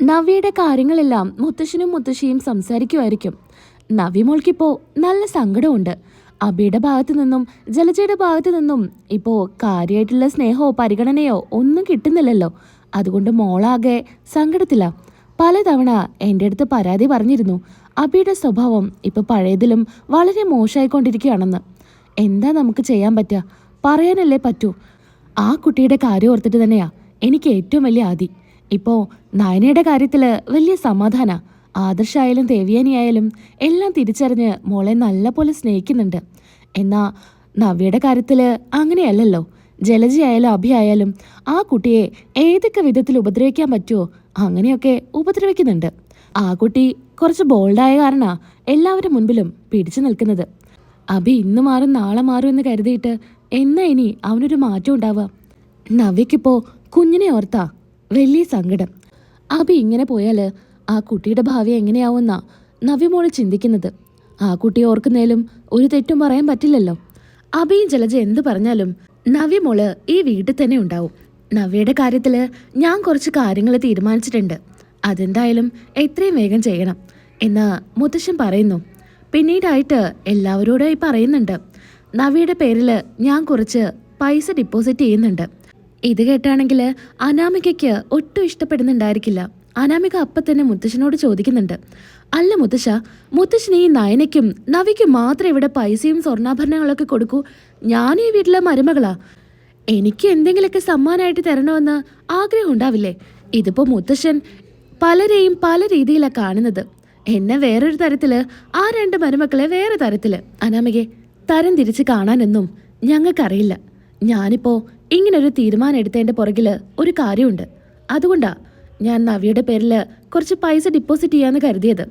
നവ്യയുടെ കാര്യങ്ങളെല്ലാം മുത്തശ്ശനും മുത്തശ്ശിയും സംസാരിക്കുമായിരിക്കും. നവ്യ മോൾക്കിപ്പോ നല്ല സങ്കടമുണ്ട്. അബിയുടെ ഭാഗത്തു നിന്നും ജലജയുടെ ഭാഗത്തു നിന്നും ഇപ്പോ കാര്യമായിട്ടുള്ള സ്നേഹമോ പരിഗണനയോ ഒന്നും കിട്ടുന്നില്ലല്ലോ. അതുകൊണ്ട് മോളാകെ സങ്കടത്തില. പലതവണ എന്റെ അടുത്ത് പരാതി പറഞ്ഞിരുന്നു. അബിയുടെ സ്വഭാവം ഇപ്പൊ പഴയതിലും വളരെ മോശമായിക്കൊണ്ടിരിക്കുകയാണെന്ന് എന്താ നമുക്ക് ചെയ്യാൻ പറ്റുക പറയാനല്ലേ പറ്റൂ. ആ കുട്ടിയുടെ കാര്യം ഓർത്തിട്ട് തന്നെയാ എനിക്ക് ഏറ്റവും വലിയ ആദി. ഇപ്പോ നയനയുടെ കാര്യത്തിൽ വലിയ സമാധാന. ആദർശായാലും ദേവിയാനിയായാലും എല്ലാം തിരിച്ചറിഞ്ഞ് മോളെ നല്ലപോലെ സ്നേഹിക്കുന്നുണ്ട്. എന്നാ നവ്യയുടെ കാര്യത്തിൽ അങ്ങനെയല്ലല്ലോ. ജലജയായാലും അഭിയായാലും ആ കുട്ടിയെ ഏതൊക്കെ വിധത്തിൽ ഉപദ്രവിക്കാൻ പറ്റുമോ അങ്ങനെയൊക്കെ ഉപദ്രവിക്കുന്നുണ്ട്. ആ കുട്ടി കുറച്ച് ബോൾഡായ കാരണാ എല്ലാവരുടെ മുൻപിലും പിടിച്ചു നിൽക്കുന്നത്. അഭി ഇന്ന് മാറും നാളെ മാറും എന്ന് കരുതിയിട്ട് എന്നാ ഇനി അവനൊരു മാറ്റം ഉണ്ടാവുക? നവ്യക്കിപ്പോ കുഞ്ഞിനെ ഓർത്താ വലിയ സങ്കടം. അഭി ഇങ്ങനെ പോയാൽ ആ കുട്ടിയുടെ ഭാവി എങ്ങനെയാവുമെന്നാ നവ്യമോൾ ചിന്തിക്കുന്നത്. ആ കുട്ടി ഓർക്കുന്നതിലും ഒരു തെറ്റും പറയാൻ പറ്റില്ലല്ലോ. അഭിയും ജലജ എന്ത് പറഞ്ഞാലും നവ്യമോൾ ഈ വീട്ടിൽ തന്നെ ഉണ്ടാവും. നവ്യയുടെ കാര്യത്തിൽ ഞാൻ കുറച്ച് കാര്യങ്ങൾ തീരുമാനിച്ചിട്ടുണ്ട്. അതെന്തായാലും എത്രയും വേഗം ചെയ്യണം എന്ന് മുത്തശ്ശൻ പറയുന്നു. പിന്നീടായിട്ട് എല്ലാവരോടായി പറയുന്നുണ്ട്. നവിയുടെ പേരിൽ ഞാൻ കുറച്ച് പൈസ ഡിപ്പോസിറ്റ് ചെയ്യുന്നുണ്ട്. ഇത് കേട്ടാണെങ്കിൽ അനാമികയ്ക്ക് ഒട്ടും ഇഷ്ടപ്പെടുന്നുണ്ടായിരിക്കില്ല. അനാമിക അപ്പം തന്നെ മുത്തശ്ശനോട് ചോദിക്കുന്നുണ്ട്. അല്ല മുത്തശ്ശ മുത്തശ്ശന് ഈ നയനയ്ക്കും നവിക്കും മാത്രം ഇവിടെ പൈസയും സ്വർണാഭരണങ്ങളൊക്കെ കൊടുക്കൂ. ഞാൻ ഈ വീട്ടിലെ മരുമകളാ. എനിക്ക് എന്തെങ്കിലുമൊക്കെ സമ്മാനമായിട്ട് തരണമെന്ന് ആഗ്രഹം ഉണ്ടാവില്ലേ? ഇതിപ്പോൾ മുത്തശ്ശൻ പലരെയും പല രീതിയിലാണ് കാണുന്നത്. എന്നെ വേറൊരു തരത്തിൽ ആ രണ്ട് മരുമക്കളെ വേറെ തരത്തിൽ. അനാമികെ തരം തിരിച്ച് കാണാനൊന്നും ഞങ്ങൾക്കറിയില്ല. ഞാനിപ്പോ ഇങ്ങനൊരു തീരുമാനം എടുത്തതിന്റെ പുറകിൽ ഒരു കാര്യമുണ്ട്. അതുകൊണ്ടാ ഞാൻ നവിയുടെ പേരിൽ കുറച്ച് പൈസ ഡിപ്പോസിറ്റ് ചെയ്യാന്ന് കരുതിയത്.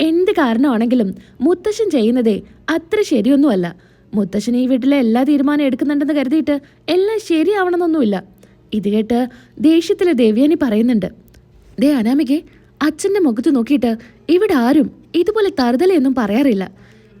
എന്ത് കാരണമാണെങ്കിലും മുത്തശ്ശൻ ചെയ്യുന്നതേ അത്ര ശരിയൊന്നുമല്ല. മുത്തശ്ശൻ ഈ വീട്ടിലെ എല്ലാ തീരുമാനം എടുക്കുന്നുണ്ടെന്ന് കരുതിയിട്ട് എല്ലാം ശരിയാവണമെന്നൊന്നുമില്ല. ഇത് കേട്ട് ദേഷ്യത്തിലെ ദേവ്യാനി പറയുന്നുണ്ട്. ദേ അനാമികെ അച്ഛന്റെ മുഖത്ത് നോക്കിയിട്ട് ഇവിടെ ആരും ഇതുപോലെ തറുതലയൊന്നും പറയാറില്ല.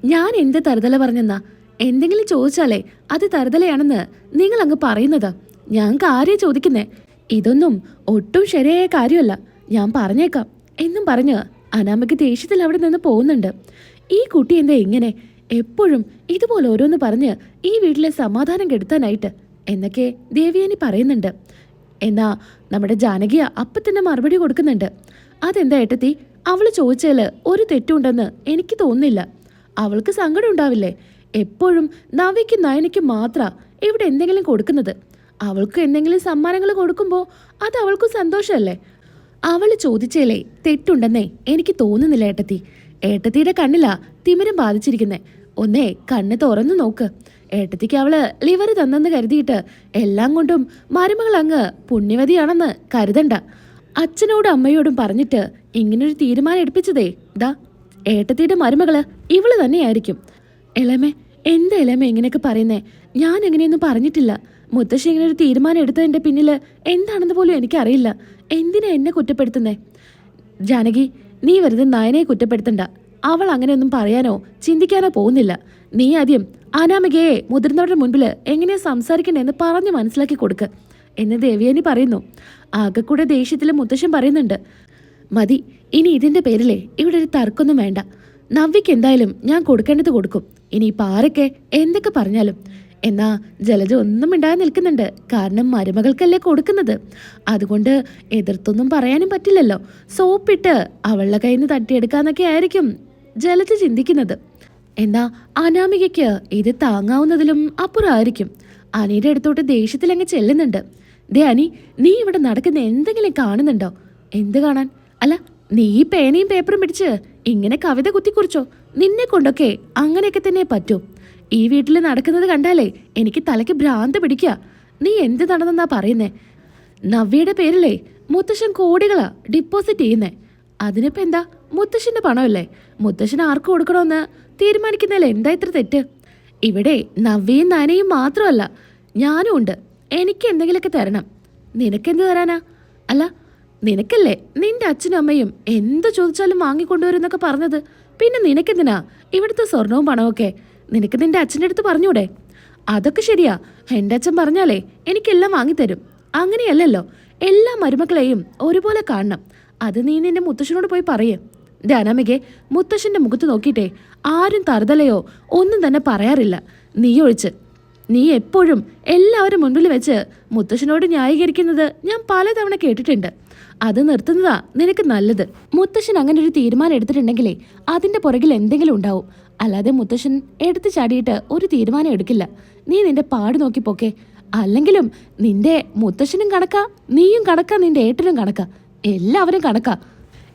ഞാൻ എന്ത് തറുതല പറഞ്ഞെന്നാ? എന്തെങ്കിലും ചോദിച്ചാലേ അത് തറുതലയാണെന്ന് നിങ്ങൾ അങ്ങ് പറയുന്നത്. ഞാൻ കാര്യം ചോദിക്കുന്നേ. ഇതൊന്നും ഒട്ടും ശരിയായ കാര്യമല്ല. ഞാൻ പറഞ്ഞേക്കാം. എന്നും പറഞ്ഞ് അനാമയ്ക്ക് ദേഷ്യത്തിൽ അവിടെ നിന്ന് പോകുന്നുണ്ട്. ഈ കുട്ടി എന്താ ഇങ്ങനെ? എപ്പോഴും ഇതുപോലെ ഓരോന്ന് പറഞ്ഞ് ഈ വീട്ടിലെ സമാധാനം കെടുത്താനായിട്ട് എന്നൊക്കെ ദേവിയാനി പറയുന്നുണ്ട്. എന്നാ നമ്മുടെ ജാനകിയ അപ്പം തന്നെ മറുപടി കൊടുക്കുന്നുണ്ട്. അതെന്താ ഏട്ടത്തി? അവൾ ചോദിച്ചാൽ ഒരു തെറ്റുണ്ടെന്ന് എനിക്ക് തോന്നുന്നില്ല. അവൾക്ക് സങ്കടം ഉണ്ടാവില്ലേ? എപ്പോഴും നവയ്ക്കും നയനയ്ക്കും മാത്ര ഇവിടെ എന്തെങ്കിലും കൊടുക്കുന്നത്. അവൾക്ക് എന്തെങ്കിലും സമ്മാനങ്ങൾ കൊടുക്കുമ്പോൾ അത് അവൾക്കും സന്തോഷമല്ലേ അവൾ ചോദിച്ചേലേ തെറ്റുണ്ടെന്നേ എനിക്ക് തോന്നുന്നില്ല ഏട്ടത്തി. ഏട്ടത്തിയുടെ കണ്ണിലാ തിമിരം ബാധിച്ചിരിക്കുന്നേ. ഒന്നേ കണ്ണ് തുറന്നു നോക്ക്. ഏട്ടത്തിക്ക് അവൾ ലിവർ തന്നെന്ന് കരുതിയിട്ട് എല്ലാം കൊണ്ടും മരുമകൾ അങ്ങ് പുണ്യവതിയാണെന്ന് കരുതണ്ട. അച്ഛനോടും അമ്മയോടും പറഞ്ഞിട്ട് ഇങ്ങനൊരു തീരുമാനം എടുപ്പിച്ചതേ. ദാ ഏട്ടത്തിയുടെ മരുമകൾ ഇവൾ തന്നെയായിരിക്കും. എളമേ എന്താ എളമേ ഇങ്ങനെയൊക്കെ പറയുന്നേ? ഞാൻ എങ്ങനെയൊന്നും പറഞ്ഞിട്ടില്ല. മുത്തശ്ശി ഇങ്ങനെ ഒരു തീരുമാനം എടുത്തതിന്റെ പിന്നിൽ എന്താണെന്ന് പോലും എനിക്കറിയില്ല. എന്തിനാ എന്നെ കുറ്റപ്പെടുത്തുന്നേ? ജാനകി നീ വെറുതെ നയനെ കുറ്റപ്പെടുത്തണ്ട. അവൾ അങ്ങനെയൊന്നും പറയാനോ ചിന്തിക്കാനോ പോകുന്നില്ല. നീ ആദ്യം അനാമികയെ മുതിർന്നവരുടെ മുൻപിൽ എങ്ങനെയാ സംസാരിക്കണ്ടെന്ന് പറഞ്ഞ് മനസ്സിലാക്കി കൊടുക്ക്. എന്ന് ദേവിയാനി പറയുന്നു. ആകെക്കൂടെ ദേഷ്യത്തിൽ മുത്തശ്ശൻ പറയുന്നുണ്ട്. മതി ഇനി ഇതിന്റെ പേരിലേ ഇവിടെ ഒരു തർക്കൊന്നും വേണ്ട. നവ്യക്ക് എന്തായാലും ഞാൻ കൊടുക്കേണ്ടത് കൊടുക്കും. ഇനി പാറയ്ക്ക് എന്തൊക്കെ പറഞ്ഞാലും. എന്നാ ജലജ ഒന്നും മിണ്ടാതെ നിൽക്കുന്നുണ്ട്. കാരണം മരുമകൾക്കല്ലേ കൊടുക്കുന്നത്. അതുകൊണ്ട് എതിർത്തൊന്നും പറയാനും പറ്റില്ലല്ലോ. സോപ്പിട്ട് അവളുടെ കയ്യിൽ നിന്ന് തട്ടിയെടുക്കാന്നൊക്കെ ആയിരിക്കും ജലജ ചിന്തിക്കുന്നത്. എന്നാ അനാമികയ്ക്ക് ഇത് താങ്ങാവുന്നതിലും അപ്പുറമായിരിക്കും. അനിയുടെ അടുത്തോട്ട് ദേഷ്യത്തിൽ അങ്ങ് ചെല്ലുന്നുണ്ട്. ദേ അനി നീ ഇവിടെ നടക്കുന്ന എന്തെങ്കിലും കാണുന്നുണ്ടോ? എന്ത് കാണാൻ? അല്ല നീ ഈ പേനയും പേപ്പറും പിടിച്ച് ഇങ്ങനെ കവിത കുത്തിക്കുറിച്ചോ? നിന്നെ കൊണ്ടൊക്കെ അങ്ങനെയൊക്കെ തന്നെ പറ്റൂ. ഈ വീട്ടിൽ നടക്കുന്നത് കണ്ടാലേ എനിക്ക് തലയ്ക്ക് ഭ്രാന്ത് പിടിക്കുക നീ എന്ത് നടന്നെന്നാ പറയുന്നേ? നവ്യയുടെ പേരിലേ മുത്തശ്ശൻ കോടികളാ ഡിപ്പോസിറ്റ് ചെയ്യുന്നേ. അതിനിപ്പോ എന്താ? മുത്തശ്ശന്റെ പണമല്ലേ? മുത്തശ്ശൻ ആർക്ക് കൊടുക്കണമെന്ന് തീരുമാനിക്കുന്നതിൽ എന്താ ഇത്ര തെറ്റ്? ഇവിടെ നവ്യയും നനയും മാത്രമല്ല ഞാനും ഉണ്ട്. എനിക്ക് എന്തെങ്കിലുമൊക്കെ തരണം. നിനക്കെന്ത് തരാനാ? അല്ല നിനക്കല്ലേ നിന്റെ അച്ഛനും അമ്മയും എന്ത് ചോദിച്ചാലും വാങ്ങിക്കൊണ്ടുവരും എന്നൊക്കെ പറഞ്ഞത്? പിന്നെ നിനക്കെന്തിനാ ഇവിടുത്തെ സ്വർണവും പണമൊക്കെ നിനക്ക് നിന്റെ അച്ഛന്റെ അടുത്ത് പറഞ്ഞൂടെ? അതൊക്കെ ശരിയാ. എന്റെ അച്ഛൻ പറഞ്ഞാലേ എനിക്കെല്ലാം വാങ്ങിത്തരും. അങ്ങനെയല്ലല്ലോ. എല്ലാ മരുമക്കളെയും ഒരുപോലെ കാണണം. അത് നീ നിന്റെ മുത്തശ്ശനോട് പോയി പറയേ. ധ്യാനാമികെ മുത്തശ്ശന്റെ മുഖത്ത് നോക്കിയിട്ടേ ആരും തറുതലയോ ഒന്നും തന്നെ പറയാറില്ല. നീ ഒഴിച്ച്. നീ എപ്പോഴും എല്ലാവരും മുൻപിൽ വെച്ച് മുത്തശ്ശനോട് ന്യായീകരിക്കുന്നത് ഞാൻ പലതവണ കേട്ടിട്ടുണ്ട്. അത് നിർത്തുന്നതാ നിനക്ക് നല്ലത്. മുത്തശ്ശൻ അങ്ങനെ ഒരു തീരുമാനം എടുത്തിട്ടുണ്ടെങ്കിലേ അതിന്റെ പുറകിൽ എന്തെങ്കിലും ഉണ്ടാവും. അല്ലാതെ മുത്തശ്ശൻ എടുത്തു ചാടിയിട്ട് ഒരു തീരുമാനം എടുക്കില്ല. നീ നിന്റെ പാട് നോക്കി പോക്കേ. അല്ലെങ്കിലും നിന്റെ മുത്തശ്ശനും കണക്കാ നീയും കണക്കാ നിന്റെ ഏട്ടനും കണക്കാ. എല്ലാവരും കണക്കാ.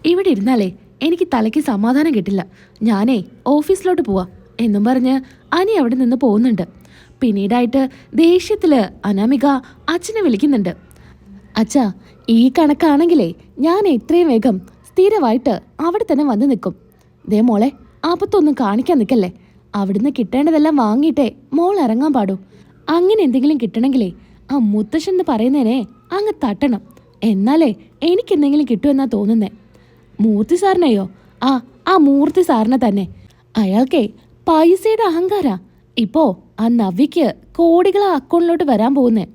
ഇവിടെ ഇരുന്നാലേ എനിക്ക് തലയ്ക്ക് സമാധാനം കിട്ടില്ല. ഞാനേ ഓഫീസിലോട്ട് പോവാ എന്നും പറഞ്ഞ് അനി അവിടെ നിന്ന് പോകുന്നുണ്ട്. പിന്നീടായിട്ട് ദേഷ്യത്തിൽ അനാമിക അച്ഛനെ വിളിക്കുന്നുണ്ട്. അച്ഛാ ഈ കണക്കാണെങ്കിലേ ഞാൻ എത്രയും വേഗം സ്ഥിരമായിട്ട് അവിടെ തന്നെ വന്ന് നിൽക്കും. ദേ മോളെ ആപത്തൊന്നും കാണിക്കാൻ നിൽക്കല്ലേ. അവിടുന്ന് കിട്ടേണ്ടതെല്ലാം വാങ്ങിയിട്ടേ മോൾ ഇറങ്ങാൻ പാടൂ. അങ്ങനെ എന്തെങ്കിലും കിട്ടണമെങ്കിലേ ആ മുത്തശ്ശൻ എന്ന് പറയുന്നതിനെ അങ്ങ് തട്ടണം. എന്നാലേ എനിക്ക് എന്തെങ്കിലും കിട്ടുമെന്നാ തോന്നുന്നേ. മൂർത്തി സാറിനെയോ? ആ ആ മൂർത്തി സാറിനെ തന്നെ. അയാൾക്കേ പൈസയുടെ അഹങ്കാര. ഇപ്പോ ആ നവ്യക്ക് കോടികൾ അക്കൗണ്ടിലോട്ട് വരാൻ പോകുന്നേ.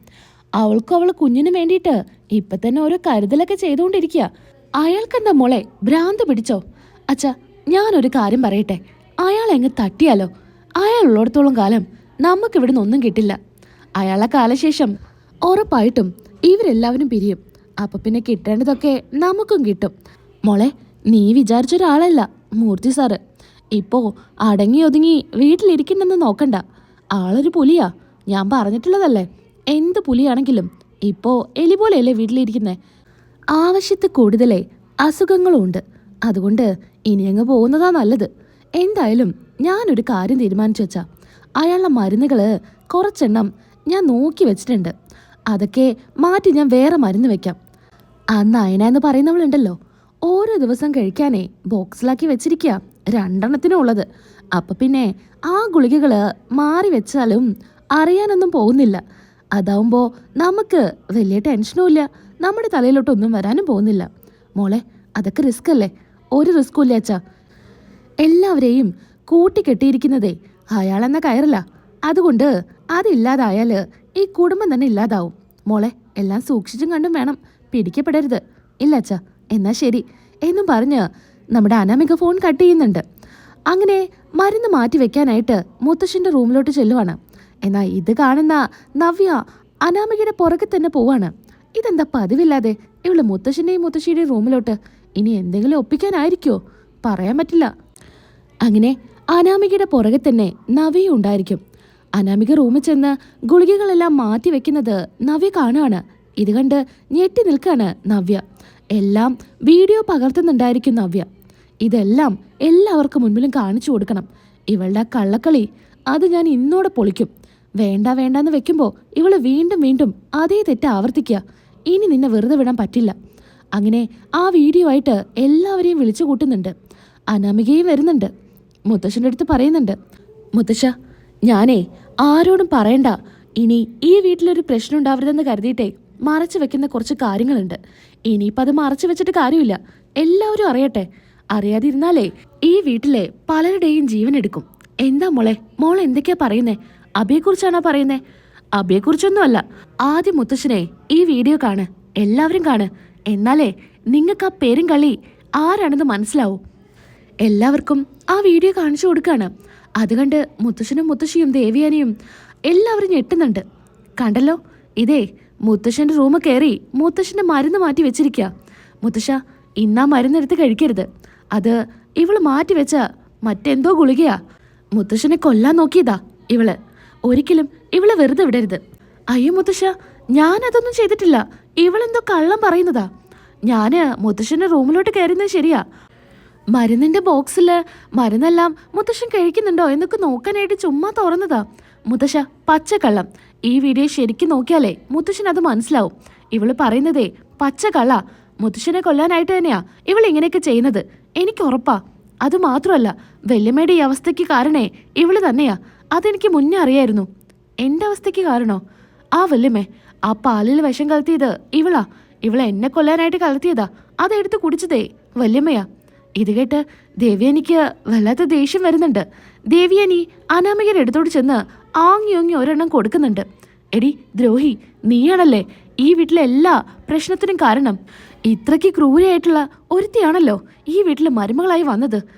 അവൾക്കും അവൾ കുഞ്ഞിനും വേണ്ടിയിട്ട് ഇപ്പൊ തന്നെ ഓരോ കരുതലൊക്കെ ചെയ്തുകൊണ്ടിരിക്കുക അയാൾക്കെന്താ മോളെ? ഭ്രാന്ത് പിടിച്ചോ? അച്ഛാ ഞാനൊരു കാര്യം പറയട്ടെ. അയാൾ എങ്ങ് തട്ടിയാലോ? അയാൾ ഉള്ളിടത്തോളം കാലം നമുക്ക് ഇവിടുന്ന് ഒന്നും കിട്ടില്ല. അയാളെ കാലശേഷം ഉറപ്പായിട്ടും ഇവരെല്ലാവരും പിരിയും. അപ്പൊ പിന്നെ കിട്ടേണ്ടതൊക്കെ നമുക്കും കിട്ടും. മോളെ നീ വിചാരിച്ച ഒരാളല്ല മൂർത്തി സാറ്. ഇപ്പോ അടങ്ങി ഒതുങ്ങി വീട്ടിലിരിക്കുന്നെന്ന് നോക്കണ്ട. ആളൊരു പുലിയാ. ഞാൻ പറഞ്ഞിട്ടുള്ളതല്ലേ? എന്ത് പുലിയാണെങ്കിലും ഇപ്പോ എലി പോലെയല്ലേ വീട്ടിലിരിക്കുന്നത് ആവശ്യത്തിൽ കൂടുതലേ അസുഖങ്ങളും ഉണ്ട് അതുകൊണ്ട് ഇനി അങ്ങ് പോകുന്നതാ നല്ലത്. എന്തായാലും ഞാനൊരു കാര്യം തീരുമാനിച്ചു വെച്ചാ. അയാളുടെ മരുന്നുകൾ കുറച്ചെണ്ണം ഞാൻ നോക്കി വെച്ചിട്ടുണ്ട്. അതൊക്കെ മാറ്റി ഞാൻ വേറെ മരുന്ന് വെക്കാം. ആ നയന എന്ന് പറയുന്നവളുണ്ടല്ലോ. ഓരോ ദിവസം കഴിക്കാനേ ബോക്സിലാക്കി വെച്ചിരിക്കുക രണ്ടെണ്ണത്തിനും ഉള്ളത്. അപ്പം പിന്നെ ആ ഗുളികകൾ മാറി വെച്ചാലും അറിയാനൊന്നും പോകുന്നില്ല. അതാവുമ്പോ നമുക്ക് വലിയ ടെൻഷനും ഇല്ല നമ്മുടെ തലയിലോട്ടൊന്നും വരാനും പോകുന്നില്ല. മോളെ അതൊക്കെ റിസ്ക് അല്ലേ ഒരു റിസ്ക്കും ഇല്ല അച്ഛാ. എല്ലാവരെയും കൂട്ടിക്കെട്ടിയിരിക്കുന്നതേ അയാളെന്ന കയറില്ല. അതുകൊണ്ട് അതില്ലാതായാൽ ഈ കുടുംബം തന്നെ ഇല്ലാതാവും. മോളെ എല്ലാം സൂക്ഷിച്ചും കണ്ടും വേണം. പിടിക്കപ്പെടരുത്. ഇല്ല അച്ഛാ എന്നാ ശരി. എന്നും പറഞ്ഞ് നമ്മുടെ അനാമിക ഫോൺ കട്ട് ചെയ്യുന്നുണ്ട്. അങ്ങനെ മരുന്ന് മാറ്റി വെക്കാനായിട്ട് മുത്തശ്ശന്റെ റൂമിലോട്ട് ചെല്ലുവാണ്. എന്നാ ഇത് കാണുന്ന നവ്യ അനാമികയുടെ പുറകെ തന്നെ പോവാണ്. ഇതെന്താ പതിവില്ലാതെ? ഇവൾ മുത്തശ്ശന്റെയും മുത്തശ്ശിയുടെയും റൂമിലോട്ട്. ഇനി എന്തെങ്കിലും ഒപ്പിക്കാനായിരിക്കോ? പറയാൻ പറ്റില്ല. അങ്ങനെ അനാമികയുടെ പുറകെ തന്നെ നവ്യ ഉണ്ടായിരിക്കും. അനാമിക റൂമിൽ ചെന്ന് ഗുളികകളെല്ലാം മാറ്റി വെക്കുന്നത് നവ്യ കാണുകയാണ്. ഇത് കണ്ട് ഞെട്ടി നിൽക്കാണ് നവ്യ. എല്ലാം വീഡിയോ പകർത്തുന്നുണ്ടായിരിക്കും നവ്യ. ഇതെല്ലാം എല്ലാവർക്കും മുൻപിലും കാണിച്ചു കൊടുക്കണം. ഇവളുടെ കള്ളക്കളി അത് ഞാൻ ഇന്നോടെ പൊളിക്കും. വേണ്ട വേണ്ടാന്ന് വെക്കുമ്പോൾ ഇവൾ വീണ്ടും വീണ്ടും അതേ തെറ്റ് ആവർത്തിക്കുക ഇനി നിന്നെ വെറുതെ വിടാൻ പറ്റില്ല. അങ്ങനെ ആ വീഡിയോ ആയിട്ട് എല്ലാവരെയും വിളിച്ചു കൂട്ടുന്നുണ്ട്. അനാമികയും വരുന്നുണ്ട്. മുത്തശ്ശന്റെ അടുത്ത് പറയുന്നുണ്ട്. മുത്തശ്ശ ഞാനേ ആരോടും പറയണ്ട. ഇനി ഈ വീട്ടിലൊരു പ്രശ്നം ഉണ്ടാവരുതെന്ന് കരുതിയിട്ടേ മറച്ചു വെക്കുന്ന കുറച്ച് കാര്യങ്ങളുണ്ട്. ഇനിയിപ്പോൾ അത് മറച്ചു വെച്ചിട്ട് കാര്യമില്ല. എല്ലാവരും അറിയട്ടെ. അറിയാതിരുന്നാലേ ഈ വീട്ടിലെ പലരുടെയും ജീവൻ എടുക്കും. എന്താ മോളെ? മോൾ എന്തൊക്കെയാ പറയുന്നേ? അബിയെക്കുറിച്ചാണോ പറയുന്നേ? അബിയെക്കുറിച്ചൊന്നുമല്ല. ആദ്യം മുത്തശ്ശനെ ഈ വീഡിയോ കാണ്. എല്ലാവരും കാണ്. എന്നാലേ നിങ്ങൾക്ക് ആ പേരും കളി ആരാണെന്ന് മനസ്സിലാവും. എല്ലാവർക്കും ആ വീഡിയോ കാണിച്ചു കൊടുക്കാണ്. അത് കണ്ട് മുത്തശ്ശനും മുത്തശ്ശിയും ദേവിയാനിയും എല്ലാവരും ഞെട്ടുന്നുണ്ട്. കണ്ടല്ലോ? ഇതേ മുത്തശ്ശന്റെ റൂം കയറി മുത്തശ്ശന്റെ മരുന്ന് മാറ്റി വെച്ചിരിക്കുക മുത്തശ്ശ ഇന്നാ മരുന്നെടുത്ത് കഴിക്കരുത്. അത് ഇവൾ മാറ്റി വെച്ച മറ്റെന്തോ ഗുളികയാ. മുത്തശ്ശനെ കൊല്ലാൻ നോക്കിയതാ ഇവൾ. ഒരിക്കലും ഇവളെ വെറുതെ വിടരുത്. അയ്യോ മുത്തശ്ശ ഞാനതൊന്നും ചെയ്തിട്ടില്ല. ഇവളെന്തോ കള്ളം പറയുന്നതാ. ഞാൻ മുത്തശ്ശന്റെ റൂമിലോട്ട് കയറുന്നത് ശരിയാ. മരുന്നിന്റെ ബോക്സിൽ മരുന്നെല്ലാം മുത്തശ്ശൻ കഴിക്കുന്നുണ്ടോ എന്നൊക്കെ നോക്കാനായിട്ട് ചുമ്മാ തുറന്നതാ. മുത്തശ്ശ പച്ചക്കള്ളം ഈ വീഡിയോ ശരിക്കും നോക്കിയാലേ മുത്തശ്ശൻ അത് മനസ്സിലാവും. ഇവൾ പറയുന്നതേ പച്ചക്കള്ള മുത്തശ്ശനെ കൊല്ലാനായിട്ട് തന്നെയാ ഇവൾ ഇങ്ങനെയൊക്കെ ചെയ്യുന്നത്. എനിക്ക് ഉറപ്പാ. അത് മാത്രമല്ല വല്യമ്മയുടെ ഈ അവസ്ഥയ്ക്ക് കാരണേ ഇവൾ തന്നെയാ. അതെനിക്ക് മുന്നേ അറിയായിരുന്നു. എന്റെ അവസ്ഥയ്ക്ക് കാരണോ? ആ വല്യമ്മേ ആ പാലിൽ വിഷം കലർത്തിയത് ഇവളാ. ഇവളെ എന്നെ കൊല്ലാനായിട്ട് കലർത്തിയതാ അതെടുത്ത് കുടിച്ചതേ വല്യമ്മയാ. ഇത് കേട്ട് ദേവിയനിക്ക് വല്ലാത്ത ദേഷ്യം വരുന്നുണ്ട്. ദേവിയനി അനാമികയുടെ അടുത്തോട് ചെന്ന് ആങ്ങി ഓങ്ങി ഒരെണ്ണം കൊടുക്കുന്നുണ്ട്. എടി ദ്രോഹി നീയാണല്ലേ ഈ വീട്ടിലെ എല്ലാ പ്രശ്നത്തിനും കാരണം? ഇത്രയ്ക്ക് ക്രൂരയായിട്ടുള്ള ഒരുത്തിയാണല്ലോ ഈ വീട്ടിൽ മരുമകളായി വന്നത്.